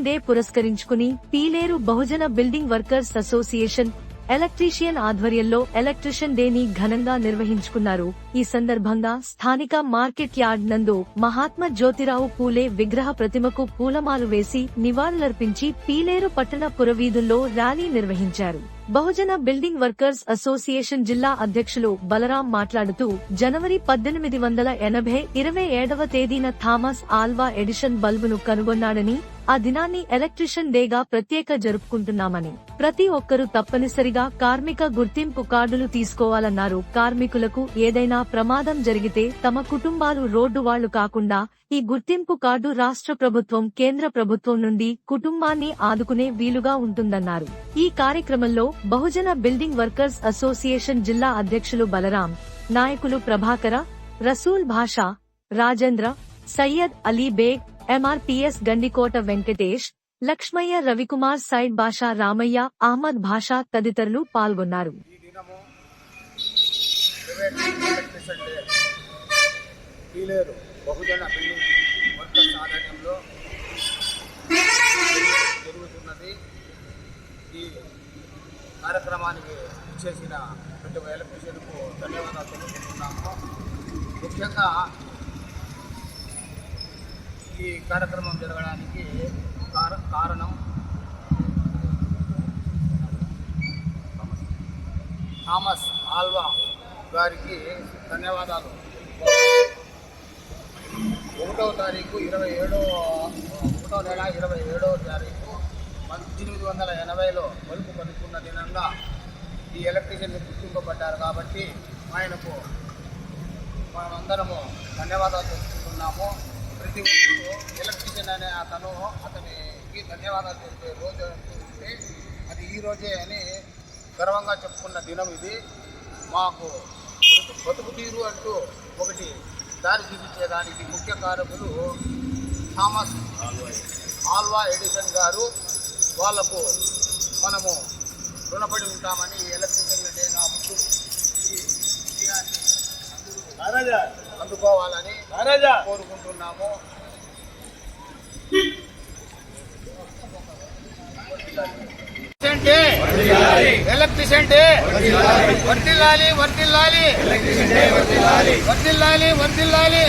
Day పురస్కరించుకుని పీలేరు బహుజన building workers association electrician ఆధ్వర్యంలో electrician డేని ఘనంగా నిర్వహించుకున్నారు. ఈ సందర్భంగా స్థానిక మార్కెట్ యార్డ్ నందు మహాత్మా జ్యోతిరావు పూలే విగ్రహ ప్రతిమకు పూలమాలు వేసి నివాళులర్పించి పీలేరు పట్టణ పురవీధుల్లో ర్యాలీ నిర్వహించారు. బహుజన బిల్డింగ్ వర్కర్స్ అసోసియేషన్ జిల్లా అధ్యక్షులు బలరాం మాట్లాడుతూ జనవరి పద్దెనిమిది వందల ఎనభై ఇరవై ఏడవ తేదీన థామస్ ఆల్వా ఎడిషన్ బల్బును కనుగొన్నాడని ఆ దినాన్ని ఎలక్ట్రిషియన్ డేగా ప్రత్యేక జరుపుకుంటున్నామని. ప్రతి ఒక్కరూ తప్పనిసరిగా కార్మిక గుర్తింపు కార్డులు తీసుకోవాలన్నారు. కార్మికులకు ఏదైనా ప్రమాదం జరిగితే తమ కుటుంబాలు రోడ్డు వాళ్ళు కాకుండా ఈ గుర్తింపు కార్డు రాష్ట్ర ప్రభుత్వం కేంద్ర ప్రభుత్వం నుండి కుటుంబాన్ని ఆదుకునే వీలుగా ఉంటుందన్నారు. ఈ కార్యక్రమంలో బహుజన బిల్డింగ్ వర్కర్స్ అసోసియేషన్ జిల్లా అధ్యక్షులు బలరాం నాయకులు ప్రభాకర రసూల్ భాషా రాజేంద్ర సయ్యద్ అలీ బేగ్ ఎంఆర్పిఎస్ గండికోట వెంకటేష్ లక్ష్మయ్య రవికుమార్ సైడ్ భాషా రామయ్య అహ్మద్ భాషా తదితరులు పాల్గొన్నారు. ఈ కార్యక్రమానికి ప్రతి ధన్యవాదాలు తెలుపుతున్నాము. ముఖ్యంగా ఈ కార్యక్రమం జరగడానికి కారణం థామస్ ఆల్వా గారికి ధన్యవాదాలు. ఒకటవ తారీఖు ఇరవై ఏడో ఒకటో నెల ఇరవై ఏడవ తారీఖు పద్దెనిమిది వందల ఎనభైలో బలుపు కనుక్కున్న దినంగా ఈ ఎలక్ట్రీషియన్ గుర్తింపబడ్డారు కాబట్టి ఆయనకు మనమందరము ధన్యవాదాలు తెలుసుకుంటున్నాము ప్రతి ఒక్కరు ఎలక్ట్రీషియన్ అనే అతను అతనికి ధన్యవాదాలు తెలిపే రోజు తెలిస్తే అది ఈ రోజే అని గర్వంగా చెప్పుకున్న దినం ఇది. మాకు బతుకు- తీరు అంటూ ఒకటి దారి చూపించేదానికి ముఖ్య కారకులు థామస్ ఆల్వా ఎడిసన్ గారు. వాళ్ళకు మనము రుణపడి ఉంటామని ఈ ఎలక్ట్రికల్ డే ముందు ఈ విజయాన్ని అందరూ అందుకోవాలని కోరుకుంటున్నాము. ఎలక్ట్రిషియన్ డే వర్దిల్లాలి వర్దిల్లాలి వర్దిల్లాలి వర్దిల్లాలి వర్దిల్లాలి వర్దిల్లాలి